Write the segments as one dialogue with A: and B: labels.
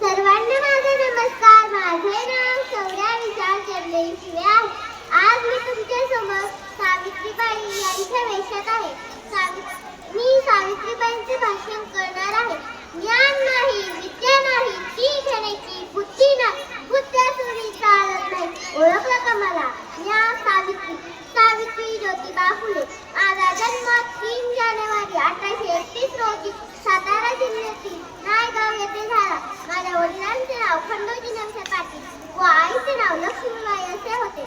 A: सर्वांना माझा नमस्कार. माझे नाव सौर्या विशाल चंद्रेश्वरी आहे. आज मी तुमच्यासमोर सावित्रीबाई यांच्या वेशात आहे. सावित्री मी सावित्रीबाईंचे भाषण करणार आहे. ज्ञान नाही विद्या नाही ती घेण्याची बुद्धी नाही बुद्ध्यासुरी चालत नाही. ओळखलं का मला? या सावित्री सावित्री ज्योतिबा फुले. आज खंडोजी नमसे पाटील व आईचे नाव लक्ष्मीबाई असे होते.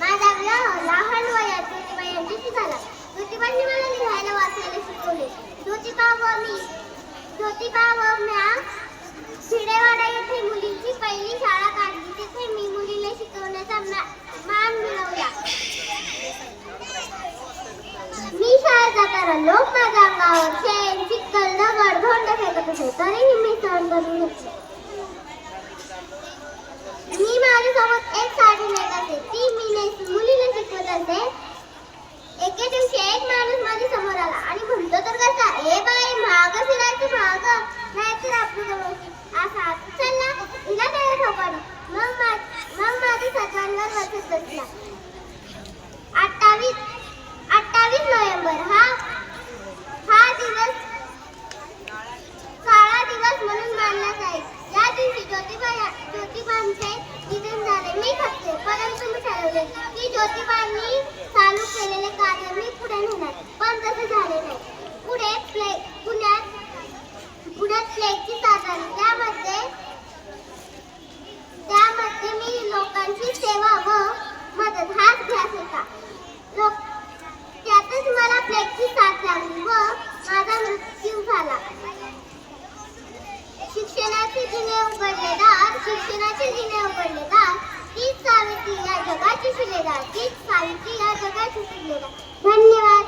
A: माझा विवाह लहान वयात ज्योतिबाई यांच्याशी झाला. ज्योतिबांनी मला लिहायला वाचायला शिकवले. ज्योतिबा व मी ज्योतिबा व म्या शिडेवाडा येथे मुलींची पहिली शाळा काढली. तिथे मी मुलीला शिकवण्याचा मान मिळवला. मी शाळेत जाताना लोक माझ्या अंगावर शेण चिखल दगड धोंड फेकत होते. तरीही मी सहन करून घेतले सोबत एक साडी नेत असे ती मी मुलीला शिकवत असे एके दिवशी एक माणूस माझ्यासमोर आला आणि म्हणतो तर कसा हे बाई महाग फिरायचं महाग नाहीतर आपली जवळची असा चलला तिला त्याला ठोकावली मग मग माझ्या सगळ्यांवर बसत बसला अठ्ठावीस अठ्ठावीस नोव्हेंबर हा हा दिवस काळा दिवस म्हणून मानला जाईल या दिवशी ज्योतिबा ज्योतिबांचे निधन झाले मी खचले परंतु मी ठरवले की ज्योतिबांनी चालू केलेले कार्य मी पुढे नेणार पण तसे झाले नाही. पुढे प्ले पुण्यात पुण्यात प्लेगची साथ आली त्यामध्ये त्यामध्ये मी लोकांची सेवा व मदत हाच ध्यास होता. लोक त्यातच मला प्लेगची साथ लागली व माझा मृत्यू झाला. शिक्षणाचे जिने उघडले दार शिक्षणाचे जिने उघडले दार जगाची शिलेदार तीच सावित्री या जगाची शिलेदार. धन्यवाद.